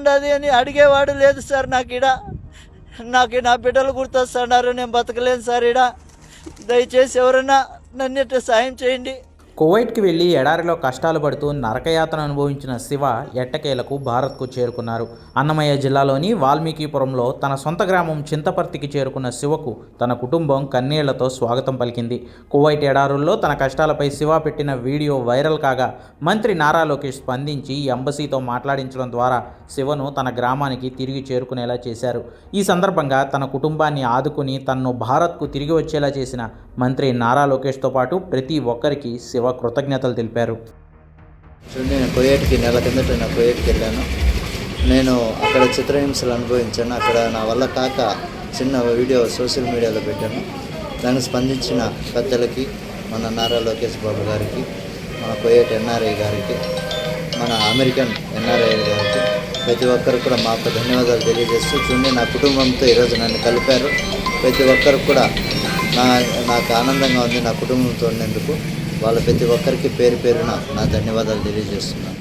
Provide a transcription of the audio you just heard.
ఎట్లుండదు అని అడిగేవాడు లేదు సార్ నాకు ఇడ నాకు నా బిడ్డలు గుర్తొస్తున్నారు నేను బతకలేను సార్ ఇడ దయచేసి ఎవరైనా నన్ను సాయం చేయండి. కువైట్కి వెళ్ళి ఎడారిలో కష్టాలు పడుతూ నరకయాతన అనుభవించిన శివ ఎట్టకేలకు భారత్కు చేరుకున్నారు. అన్నమయ్య జిల్లాలోని వాల్మీకిపురంలో తన సొంత గ్రామం చింతపర్తికి చేరుకున్న శివకు తన కుటుంబం కన్నీళ్ళతో స్వాగతం పలికింది. కువైట్ ఎడారుల్లో తన కష్టాలపై శివ పెట్టిన వీడియో వైరల్ కాగా మంత్రి నారా లోకేష్ స్పందించి ఎంబసీతో మాట్లాడించడం ద్వారా శివను తన గ్రామానికి తిరిగి చేరుకునేలా చేశారు. ఈ సందర్భంగా తన కుటుంబాన్ని ఆదుకుని తనను భారత్కు తిరిగి వచ్చేలా చేసిన మంత్రి నారా లోకేష్తో పాటు ప్రతి ఒక్కరికి శివ కృతజ్ఞతలు తెలిపారు. చూడండి నేను కొయ్యేటికి నెల కిందట నేను కొయ్యేటికి వెళ్ళాను. నేను అక్కడ చిత్రహింసలు అనుభవించాను. అక్కడ నా వల్ల కాక చిన్న వీడియో సోషల్ మీడియాలో పెట్టాను. దానికి స్పందించిన పెద్దలకి మన నారా లోకేష్ బాబు గారికి మన కుయేట్ ఎన్ఆర్ఐ గారికి మన అమెరికన్ ఎన్ఆర్ఐ గారికి ప్రతి ఒక్కరు కూడా మాకు ధన్యవాదాలు తెలియజేస్తూ చూడండి నా కుటుంబంతో ఈరోజు నన్ను కలిపారు. ప్రతి ఒక్కరు కూడా నా నాకు ఆనందంగా ఉంది నా కుటుంబంతో ఉన్నందుకు. వాళ్ళ ప్రతి ఒక్కరికి పేరు పేరున నా ధన్యవాదాలు తెలియజేస్తున్నాను.